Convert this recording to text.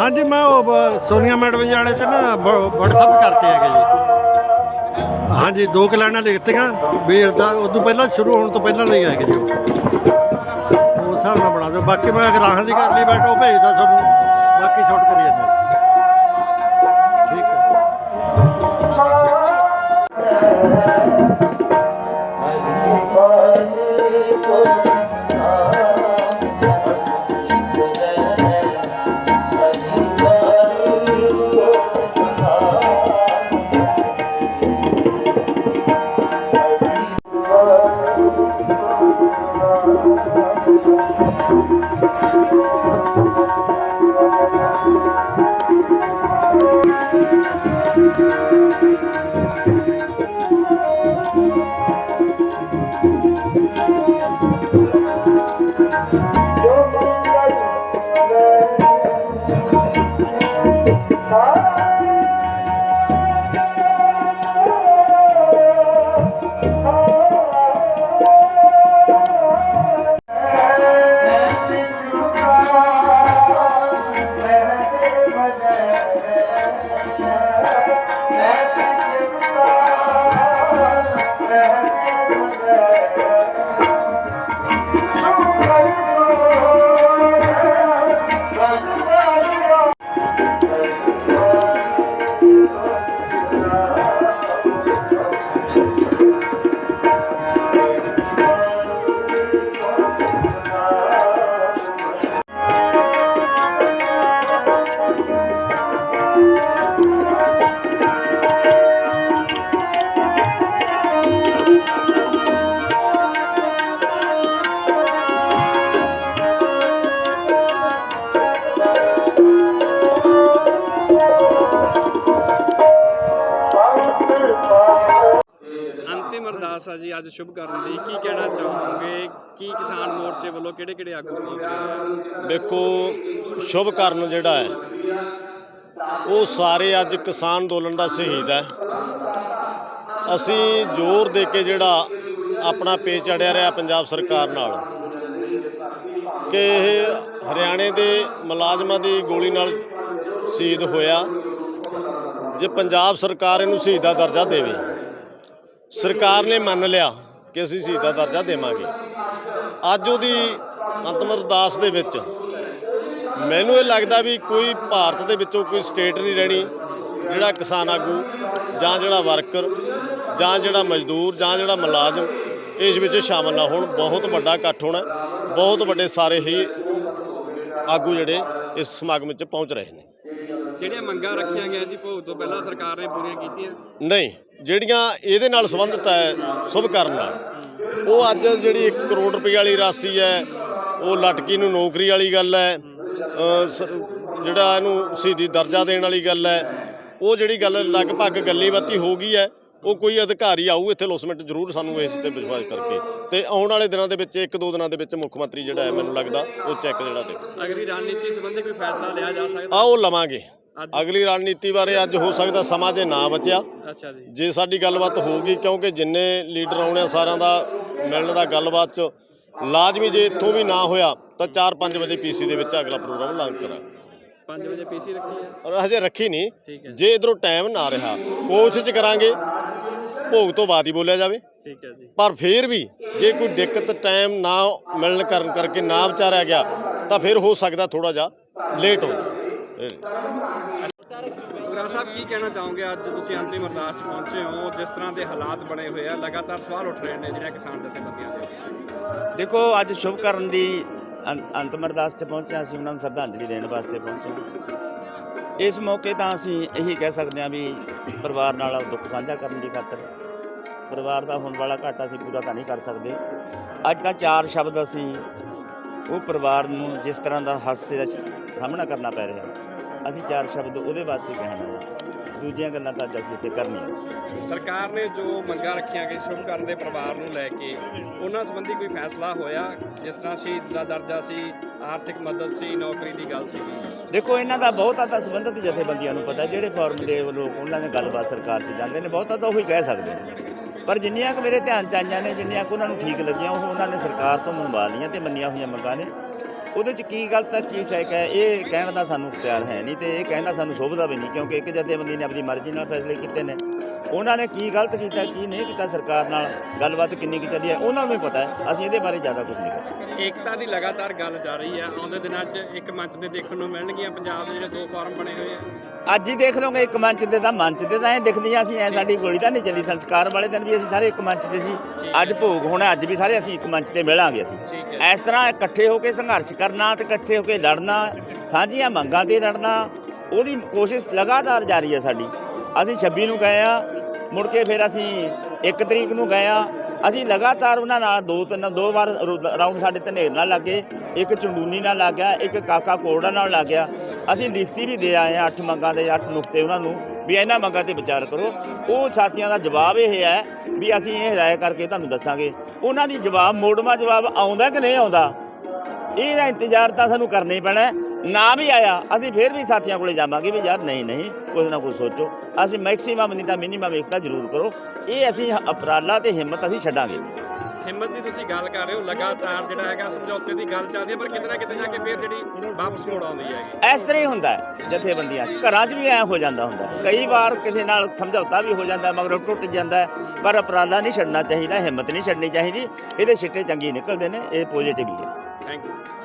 ਹਾਂਜੀ, ਮੈਂ ਉਹ ਸੋਨੀਆ ਮੈਡਮ ਜੀ ਵਾਲੇ ਤੇ ਨਾ WhatsApp ਕਰਤੇ ਹੈਗੇ ਜੀ। ਹਾਂਜੀ, ਦੋ ਕੁ ਲਿਖਤੀਆਂ, ਵੀ ਇਹਦਾ ਉਦੋਂ ਪਹਿਲਾਂ ਸ਼ੁਰੂ ਹੋਣ ਤੋਂ ਪਹਿਲਾਂ ਲਈ ਹੈਗੇ ਜੀ ਉਹ। ਉਸ ਹਿਸਾਬ ਨਾਲ ਬਣਾ ਦਿਓ। ਬਾਕੀ ਮੈਂ ਅਗਰ ਰਾਹਣ ਦੀ ਕਰ ਲਈ ਬੈਠਾ, ਉਹ ਭੇਜਦਾ ਤੁਹਾਨੂੰ ਬਾਕੀ ਛੋਟ ਕਰੀ ਜਾਂਦਾ ਅੰਤਿਮ ਜੀ, ਅੱਜ ਸ਼ੁਭ ਕਰਨ ਦੀ ਕੀ ਕਹਿਣਾ ਚਾਹੋਗੇ? ਕੀ ਕਿਸਾਨ ਮੋਰਚੇ ਵੱਲੋਂ ਕਿਹੜੇ ਕਿਹੜੇ ਆਗੂ ਪਹੁੰਚ ਦੇਖੋ, ਸ਼ੁਭ ਕਰਨ ਜਿਹੜਾ ਹੈ, ਉਹ ਸਾਰੇ ਅੱਜ ਕਿਸਾਨ ਅੰਦੋਲਨ ਦਾ ਸ਼ਹੀਦ ਹੈ। ਅਸੀਂ ਜ਼ੋਰ ਦੇ ਕੇ ਜਿਹੜਾ ਆਪਣਾ ਪੇਚ ਚੜਿਆ ਰਿਹਾ ਪੰਜਾਬ ਸਰਕਾਰ ਨਾਲ, ਕਿ ਇਹ ਹਰਿਆਣੇ ਦੇ ਮੁਲਾਜ਼ਮਾਂ ਦੀ ਗੋਲੀ ਨਾਲ ਸ਼ਹੀਦ ਹੋਇਆ, ਜੇ ਪੰਜਾਬ ਸਰਕਾਰ ਇਹਨੂੰ ਸ਼ਹੀਦ ਦਾ ਦਰਜਾ ਦੇਵੇ। ਸਰਕਾਰ ਨੇ ਮੰਨ ਲਿਆ ਕਿ ਅਸੀਂ ਸ਼ਹੀਦ ਦਰਜਾ ਦੇਵਾਂਗੇ। ਅੱਜ ਉਹਦੀ ਅੰਤਮ ਅਰਦਾਸ ਦੇ ਵਿੱਚ ਮੈਨੂੰ ਇਹ ਲੱਗਦਾ ਵੀ ਕੋਈ ਭਾਰਤ ਦੇ ਵਿੱਚੋਂ ਕੋਈ ਸਟੇਟ ਨਹੀਂ ਰਹਿਣੀ ਜਿਹੜਾ ਕਿਸਾਨ ਆਗੂ ਜਾਂ ਜਿਹੜਾ ਵਰਕਰ ਜਾਂ ਜਿਹੜਾ ਮਜ਼ਦੂਰ ਜਾਂ ਜਿਹੜਾ ਮੁਲਾਜ਼ਮ ਇਸ ਵਿੱਚ ਸ਼ਾਮਲ ਨਾ ਹੋਣ। ਬਹੁਤ ਵੱਡਾ ਇਕੱਠ ਹੋਣਾ ਬਹੁਤ ਵੱਡੇ ਸਾਰੇ ਹੀ ਆਗੂ ਜਿਹੜੇ ਇਸ ਸਮਾਗਮ ਵਿੱਚ ਪਹੁੰਚ ਰਹੇ ਨੇ। ਜਿਹੜੀਆਂ ਮੰਗਾਂ ਰੱਖੀਆਂ ਗਈਆਂ ਸੀ ਭੋਗ ਤੋਂ ਪਹਿਲਾਂ ਸਰਕਾਰ ਨੇ ਪੂਰੀਆਂ ਕੀਤੀਆਂ? ਨਹੀਂ। ਜਿਹੜੀਆਂ ਇਹਦੇ ਨਾਲ ਸੰਬੰਧਿਤ ਹੈ ਸ਼ੁਭ ਕਰਨ ਨਾਲ। ਉਹ ਅੱਜ ਜਿਹੜੀ 1 ਕਰੋੜ ਰੁਪਏ ਵਾਲੀ ਰਾਸ਼ੀ ਹੈ ਉਹ ਲਟਕੀ ਨੂੰ ਨੌਕਰੀ ਵਾਲੀ ਗੱਲ ਹੈ ਜਿਹੜਾ ਇਹਨੂੰ ਸ਼ਹੀਦੀ ਦਰਜਾ ਦੇਣ ਵਾਲੀ ਗੱਲ ਹੈ ਉਹ ਜਿਹੜੀ ਗੱਲ ਲਗਭਗ ਗੱਲੀ ਬਾਤੀ ਹੋ ਗਈ ਹੈ ਉਹ ਕੋਈ ਅਧਿਕਾਰੀ ਆਊ ਇੱਥੇ ਲੋਸਮੈਂਟ ਜ਼ਰੂਰ ਸਾਨੂੰ ਇਸ ਤੇ ਵਿਸ਼ਵਾਸ ਕਰਕੇ। ਤੇ ਆਉਣ ਵਾਲੇ ਦਿਨਾਂ ਦੇ ਵਿੱਚ ਇੱਕ ਦੋ ਦਿਨਾਂ ਦੇ ਵਿੱਚ ਮੁੱਖ ਮੰਤਰੀ ਜਿਹੜਾ ਹੈ ਮੈਨੂੰ ਲੱਗਦਾ ਉਹ ਚੈੱਕ ਜਿਹੜਾ ਦੇ ਅਗਲੀ ਰਣਨੀਤੀ ਸੰਬੰਧੀ ਕੋਈ ਫੈਸਲਾ ਲਿਆ ਜਾ ਸਕਦਾ? ਆ ਉਹ ਲਵਾਂਗੇ? ਅਗਲੀ ਰਣਨੀਤੀ ਬਾਰੇ ਅੱਜ ਹੋ ਸਕਦਾ ਸਮਾਂ ਜੇ ਨਾ ਬਚਿਆ। ਅੱਛਾ ਜੀ। ਜੇ ਸਾਡੀ ਗੱਲਬਾਤ ਹੋਊਗੀ ਕਿਉਂਕਿ ਜਿੰਨੇ ਲੀਡਰ ਆਉਣੇ ਆ ਸਾਰਿਆਂ ਦਾ ਮਿਲਣ ਦਾ ਗੱਲਬਾਤ ਚ ਲਾਜ਼ਮੀ ਜੇ ਇੱਥੋਂ ਵੀ ਨਾ ਹੋਇਆ ਤਾਂ 4-5 ਵਜੇ ਪੀਸੀ ਦੇ ਵਿੱਚ ਅਗਲਾ ਪ੍ਰੋਗਰਾਮ ਲਾਂਚ ਕਰਾਂਗੇ। 5 ਵਜੇ ਪੀਸੀ ਰੱਖੀ ਹੈ? ਔਰ ਹਜੇ ਰੱਖੀ ਨਹੀਂ। ਹੈ। ਜੇ ਇਧਰੋਂ ਟਾਈਮ ਨਾ ਰਿਹਾ ਕੋਸ਼ਿਸ਼ ਕਰਾਂਗੇ ਭੋਗ ਤੋਂ ਬਾਅਦ ਹੀ ਬੋਲਿਆ ਜਾਵੇ। ਠੀਕ ਹੈ ਜੀ। ਪਰ ਫੇਰ ਵੀ ਜੇ ਕੋਈ ਦਿੱਕਤ ਟਾਈਮ ਨਾ ਮਿਲਣ ਕਾਰਨ ਕਰਕੇ ਨਾ ਵਿਚਾਰਿਆ ਗਿਆ ਤਾਂ ਫਿਰ ਹੋ ਸਕਦਾ ਥੋੜਾ ਜਿਹਾ ਲੇਟ ਹੋ ਜਾਵੇ। ਗੁਰਾਂ ਸਾਹਿਬ, ਕੀ ਕਹਿਣਾ ਚਾਹੋਗੇ? ਅੱਜ ਤੁਸੀਂ ਅੰਤਿਮ ਅਰਦਾਸ 'ਚ ਪਹੁੰਚੇ ਹੋ। ਜਿਸ ਤਰ੍ਹਾਂ ਦੇ ਹਾਲਾਤ ਬਣੇ ਹੋਏ ਆ, ਲਗਾਤਾਰ ਸਵਾਲ ਉੱਠ ਰਹੇ ਨੇ ਜਿਹੜੀਆਂ ਕਿਸਾਨ ਜਥੇਬੰਦੀਆਂ ਦੇ। ਦੇਖੋ, ਅੱਜ ਸ਼ੁਭ ਕਰਨ ਦੀ ਅੰ- ਅੰਤਮ ਅਰਦਾਸ ਤੇ ਪਹੁੰਚਿਆ ਅਸੀਂ, ਉਹਨਾਂ ਨੂੰ ਸ਼ਰਧਾਂਜਲੀ ਦੇਣ ਵਾਸਤੇ ਪਹੁੰਚੇ ਹਾਂ। ਇਸ ਮੌਕੇ ਤਾਂ ਅਸੀਂ ਇਹੀ ਕਹਿ ਸਕਦੇ ਹਾਂ ਵੀ ਪਰਿਵਾਰ ਨਾਲ ਦੁੱਖ ਸਾਂਝਾ ਕਰਨ ਦੀ ਖਾਤਰ। ਪਰਿਵਾਰ ਦਾ ਹੋਣ ਵਾਲਾ ਘਾਟਾ ਅਸੀਂ ਪੂਰਾ ਤਾਂ ਨਹੀਂ ਕਰ ਸਕਦੇ। ਅੱਜ ਤਾਂ ਚਾਰ ਸ਼ਬਦ ਅਸੀਂ ਉਹ ਪਰਿਵਾਰ ਨੂੰ ਜਿਸ ਤਰ੍ਹਾਂ ਦਾ ਹਾਸੇ ਦਾ ਸਾਹਮਣਾ ਕਰਨਾ ਪੈ ਰਿਹਾ। ਅਸੀਂ ਚਾਰ ਸ਼ਬਦ ਉਹਦੇ ਵਾਸਤੇ ਕਹਿਣਾ ਹੈ ਦੂਜੀਆਂ ਗੱਲਾਂ ਤਾਂ ਅੱਜ ਅਸੀਂ ਇੱਥੇ ਕਰਨੀਆਂ। ਸਰਕਾਰ ਨੇ ਜੋ ਮੰਗਾਂ ਰੱਖੀਆਂ ਕਿ ਸ਼ੁਭ ਕਰਨ ਦੇ ਪਰਿਵਾਰ ਨੂੰ ਲੈ ਕੇ ਉਹਨਾਂ ਸੰਬੰਧੀ ਕੋਈ ਫੈਸਲਾ ਹੋਇਆ? ਜਿਸ ਤਰ੍ਹਾਂ ਸ਼ਹੀਦ ਦਾ ਦਰਜਾ ਸੀ ਆਰਥਿਕ ਮਦਦ ਸੀ ਨੌਕਰੀ ਦੀ ਗੱਲ ਸੀ। ਦੇਖੋ ਇਹਨਾਂ ਦਾ ਬਹੁਤਾ ਤਾਂ ਸੰਬੰਧਿਤ ਜਥੇਬੰਦੀਆਂ ਨੂੰ ਪਤਾ ਜਿਹੜੇ ਫਾਰਮ ਦੇ ਲੋਕ ਉਹਨਾਂ ਨੇ ਗੱਲਬਾਤ ਸਰਕਾਰ 'ਚ ਜਾਂਦੇ ਨੇ ਬਹੁਤਾ ਤਾਂ ਉਹੀ ਕਹਿ ਸਕਦੇ ਨੇ। ਪਰ ਜਿੰਨੀਆਂ ਕੁ ਮੇਰੇ ਧਿਆਨ 'ਚ ਆਈਆਂ ਨੇ ਜਿੰਨੀਆਂ ਕੁ ਉਹਨਾਂ ਨੂੰ ਠੀਕ ਲੱਗੀਆਂ ਉਹ ਉਹਨਾਂ ਨੇ ਸਰਕਾਰ ਤੋਂ ਮਨਵਾ ਲਈਆਂ ਤੇ ਮੰਨੀਆਂ ਹੋਈਆਂ ਮੰਗਾਂ ਨੇ। ਉਹਦੇ 'ਚ ਕੀ ਗਲਤ ਹੈ ਕੀ ਠੀਕ ਹੈ ਇਹ ਕਹਿਣ ਦਾ ਸਾਨੂੰ ਇਖਤਿਆਰ ਹੈ ਨਹੀਂ ਤੇ ਇਹ ਕਹਿੰਦਾ ਸਾਨੂੰ ਸ਼ੋਭਦਾ ਵੀ ਨਹੀਂ ਕਿਉਂਕਿ ਇੱਕ ਜਥੇਬੰਦੀ ਨੇ ਆਪਣੀ ਮਰਜ਼ੀ ਨਾਲ ਫੈਸਲੇ ਕੀਤੇ ਨੇ। ਉਹਨਾਂ ਨੇ ਕੀ ਗਲਤ ਕੀਤਾ ਕੀ ਨਹੀਂ ਕੀਤਾ ਸਰਕਾਰ ਨਾਲ ਗੱਲਬਾਤ ਕਿੰਨੀ ਕੀ ਚੱਲੀ ਹੈ ਉਹਨਾਂ ਨੂੰ ਹੀ ਪਤਾ ਹੈ ਅਸੀਂ ਇਹਦੇ ਬਾਰੇ ਜ਼ਿਆਦਾ ਕੁਝ ਨਹੀਂ ਕਰ ਸਕਦੇ ਏਕਤਾ ਦੀ ਲਗਾਤਾਰ ਗੱਲ ਚੱਲ ਰਹੀ ਹੈ ਆਉਂਦੇ ਦਿਨਾਂ 'ਚ ਇੱਕ ਮੰਚ ਤੇ ਦੇਖਣ ਨੂੰ ਮਿਲਣਗੀਆਂ ਪੰਜਾਬ ਦੇ ਜਿਹੜੇ ਦੋ ਫਾਰਮ ਬਣੇ ਹੋਏ ਆ। ਅੱਜ ਹੀ ਦੇਖ ਲਓਗੇ ਇੱਕ ਮੰਚ ਤੇ ਤਾਂ ਮੰਚ ਤੇ ਤਾਂ ਐ ਦਿਖਦੀਆਂ ਸੀ ਐ ਸਾਡੀ ਗੋਲੀ ਤਾਂ ਨਹੀਂ ਚੱਲੀ ਸੰਸਕਾਰ ਵਾਲੇ ਦਿਨ ਵੀ ਅਸੀਂ ਸਾਰੇ ਇੱਕ ਮੰਚ ਤੇ ਸੀ। ਅੱਜ ਭੋਗ ਹੋਣਾ ਅੱਜ ਵੀ ਸਾਰੇ ਅਸੀਂ ਇੱਕ ਮੰਚ ਤੇ ਮਿਲਾਂਗੇ ਅਸੀਂ। ਇਸ ਤਰ੍ਹਾਂ ਇਕੱਠੇ ਹੋ ਕੇ ਸੰਘਰਸ਼ ਕਰਨਾ ਤੇ ਇਕੱਠੇ ਹੋ ਕੇ ਲੜਨਾ, ਸਾਂਝੀਆਂ ਮੰਗਾਂ ਤੇ ਲੜਨਾ, ਉਹਦੀ ਕੋਸ਼ਿਸ਼ ਲਗਾਤਾਰ ਜਾਰੀ ਹੈ ਸਾਡੀ। ਅਸੀਂ 26 ਨੂੰ ਗਏ ਆ ਮੁੜ ਕੇ ਫਿਰ ਅਸੀਂ 1 ਤਰੀਕ ਨੂੰ ਗਏ ਆ ਅਸੀਂ ਲਗਾਤਾਰ ਉਹਨਾਂ ਨਾਲ ਦੋ ਤਿੰਨ, ਦੋ ਵਾਰ ਰੋ- ਰਾਊਂਡ ਸਾਡੇ ਧਨੇਰ ਨਾਲ ਲੱਗੇ ਇੱਕ ਚੰਡੂਨੀ ਨਾਲ ਲੱਗ ਗਿਆ, ਇੱਕ ਕਾਕਾ ਕੋੜਾ ਨਾਲ ਲੱਗ ਗਿਆ। ਅਸੀਂ ਲਿਖਤੀ ਵੀ ਦੇ ਆਏ ਆ ਅੱਠ ਮੰਗਾਂ ਦੇ, ਅੱਠ ਨੁਕਤੇ ਉਹਨਾਂ ਨੂੰ, ਵੀ ਇਹਨਾਂ ਮੰਗਾਂ ਤੇ ਵਿਚਾਰ ਕਰੋ। ਉਹ ਸਾਥੀਆਂ ਦਾ ਜਵਾਬ ਇਹ ਹੈ ਵੀ ਅਸੀਂ ਇਹ ਰਾਏ ਕਰਕੇ ਤੁਹਾਨੂੰ ਦੱਸਾਂਗੇ। ਉਹਨਾਂ ਦੀ ਜਵਾਬ ਮੋੜਵਾ ਜਵਾਬ ਆਉਂਦਾ ਕਿ ਨਹੀਂ ਆਉਂਦਾ? ਇਹਦਾ ਇੰਤਜ਼ਾਰ ਤਾਂ ਸਾਨੂੰ ਕਰਨਾ ਹੀ ਪੈਣਾ ਹੈ। ਨਾ ਵੀ ਆਇਆ ਅਸੀਂ ਫਿਰ ਵੀ ਸਾਥੀਆਂ ਕੋਲੇ ਜਾਵਾਂਗੇ ਵੀ ਯਾਰ ਨਹੀਂ ਨਹੀਂ ਕੁਝ ਨਾ ਕੁਝ ਸੋਚੋ। ਅਸੀਂ ਮੈਕਸਿਮਮ ਨਹੀਂ ਤਾਂ ਮਿਨੀਮਮ ਏਕਤਾ ਜ਼ਰੂਰ ਕਰੋ। ਇਹ ਅਸੀਂ ਉਪਰਾਲਾ ਤੇ ਹਿੰਮਤ ਅਸੀਂ ਛੱਡਾਂਗੇ। ਹਿੰਮਤ ਦੀ ਤੁਸੀਂ ਗੱਲ ਕਰ ਰਹੇ ਹੋ ਲਗਾਤਾਰ ਜਿਹੜਾ ਹੈਗਾ ਸਮਝੌਤੇ ਦੀ ਗੱਲ ਚੱਲਦੀ ਹੈ ਪਰ ਕਿਤੇ ਨਾ ਕਿਤੇ ਜਾ ਕੇ ਫਿਰ ਜਿਹੜੀ ਵਾਪਸ ਮੋੜ ਆਉਂਦੀ ਹੈਗੀ। ਇਸ ਤਰ੍ਹਾਂ ਹੀ ਹੁੰਦਾ ਹੈ ਜਥੇਬੰਦੀਆਂ 'ਚ। ਘਰਾਂ 'ਚ ਵੀ ਐ ਹੋ ਜਾਂਦਾ ਹੁੰਦਾ ਹੈ। ਕਈ ਵਾਰ ਕਿਸੇ ਨਾਲ ਸਮਝੌਤਾ ਵੀ ਹੋ ਜਾਂਦਾ ਮਗਰ ਟੁੱਟ ਜਾਂਦਾ ਹੈ। ਪਰ ਉਪਰਾਲਾ ਨਹੀਂ ਛੱਡਣਾ ਚਾਹੀਦਾ ਹਿੰਮਤ ਨਹੀਂ ਛੱਡਣੀ ਚਾਹੀਦੀ। ਇਹਦੇ ਛਿੱਟੇ ਚੰਗੀ ਨਿਕਲਦੇ ਨੇ ਇਹ ਪੋਜ਼ਿਟਿਵ ਹੀ ਹੈ। Thank you.